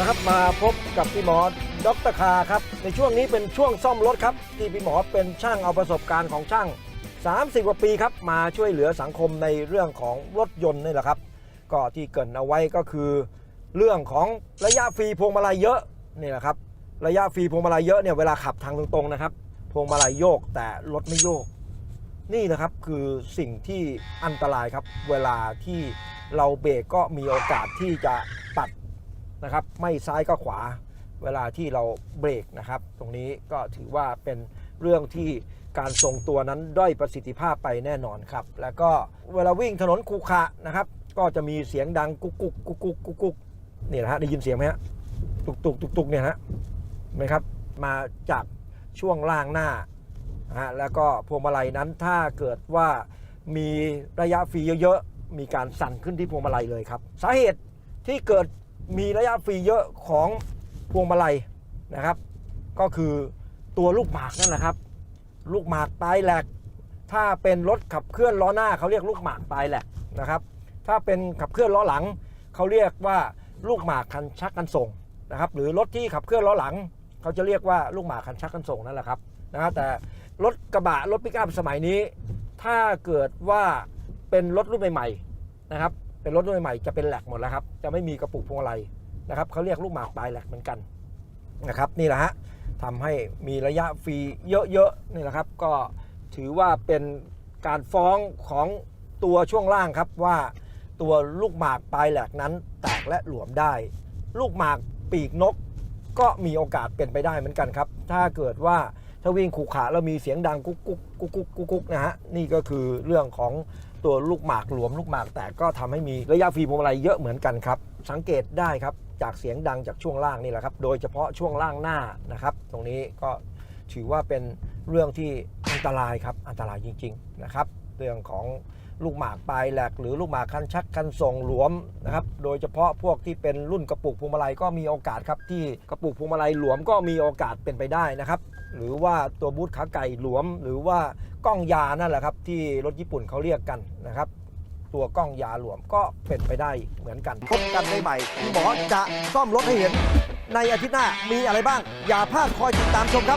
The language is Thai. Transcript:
ละครับมาพบกับพี่หมอดรคาครับ ในช่วงนี้เป็นช่วงซ่อมรถครับ ที่พี่หมอเป็นช่างเอาประสบการณ์ของช่าง 30 กว่าปีครับ มาช่วยเหลือสังคมในเรื่องของรถยนต์นี่แหละครับ ก็ที่เกรินเอาไว้ก็คือ เรื่องของระยะฟรีพวงมาลัยเยอะนี่แหละครับ ระยะฟรีพวงมาลัยเยอะเนี่ยเวลาขับทางตรงๆนะครับ พวงมาลัยโยกแต่รถไม่โยก นี่นะครับคือสิ่งที่อันตรายครับ เวลาที่เราเบรกก็มีโอกาสที่จะปัด นะครับ ไม่ซ้ายก็ขวา เวลาที่เราเบรกนะครับ ตรงนี้ก็ถือว่าเป็นเรื่องที่การทรงตัวนั้นด้อยประสิทธิภาพไปแน่นอนครับ แล้วก็เวลาวิ่งถนนคูขะนะครับ ก็จะมีเสียงดังกุกกุกกุกกุกกุกกุกนี่นะฮะได้ยินเสียงไหมฮะตุกตุกตุกตุกเนี่ยฮะเห็นไหมครับมาจากช่วงล่างหน้าฮะแล้วก็พวงมาลัยนั้นถ้าเกิดว่ามีระยะฟรีเยอะๆมีการสั่นขึ้นที่พวงมาลัยเลยครับ สาเหตุที่เกิด มีระยะฟรีเยอะของพวงมาลัยนะครับ ก็คือตัวลูกหมากนั่นแหละครับ ลูกหมากปลายแหลก ถ้าเป็นรถขับเคลื่อนล้อหน้าเขาเรียกลูกหมากปลายแหลกนะครับ ถ้าเป็นขับเคลื่อนล้อหลังเขาเรียกว่าลูกหมากคันชักกันส่งนะครับ หรือรถที่ขับเคลื่อนล้อหลังเขาจะเรียกว่าลูกหมากคันชักกันส่งนั่นแหละครับนะฮะแต่รถกระบะรถปิกอัพสมัยนี้ ถ้าเกิดว่าเป็นรถรุ่นใหม่ๆนะครับ เป็นรถรุ่นใหม่จะเป็นแหลกหมดแล้วครับ จะไม่มีกระปุกพวงมาลัยนะครับเขาเรียกลูกหมากปลายแหลกเหมือนกันนะครับนี่แหละฮะทำให้มีระยะฟรีเยอะๆนี่แหละครับ ก็ถือว่าเป็นการฟ้องของตัวช่วงล่างครับว่าตัวลูกหมากปลายแหลกนั้นแตกและหลวมได้ ลูกหมากปีกนกก็มีโอกาสเป็นไปได้เหมือนกันครับ ถ้าเกิดว่า ถ้าวิ่งขู่ขาแล้วมีเสียงดังกุ๊กกุ๊กกุ๊กกุ๊กกุ๊กกุ๊กนะฮะนี่ก็คือเรื่องของตัวลูกหมากหลวมลูกหมากแตกก็ทำให้มีระยะฟรีพวงมาลัยเยอะเหมือนกันครับ สังเกตได้ครับจากเสียงดังจากช่วงล่างนี่แหละครับ โดยเฉพาะช่วงล่างหน้านะครับ ตรงนี้ก็ถือว่าเป็นเรื่องที่อันตรายครับอันตรายจริง ๆ นะครับ เรื่องของ ลูกหมากปลายแหลกหรือลูกหมากคันชักคันส่งหลวมนะครับโดยเฉพาะพวกที่เป็นรุ่นกระปุกพวงมาลัยก็มีโอกาสครับที่กระปุกพวงมาลัยหลวมก็มีโอกาสเป็นไปได้นะครับหรือว่าตัวบูทขาไก่หลวม หรือว่ากล้องยานั่นแหละครับที่รถญี่ปุ่นเขาเรียกกันนะครับตัวกล้องยาหลวมก็เป็นไปได้เหมือนกัน พบกันได้ใหม่หมอจะซ่อมรถให้เห็น ในอาทิตย์หน้ามีอะไรบ้าง อย่าพลาดคอยติดตามชมครับ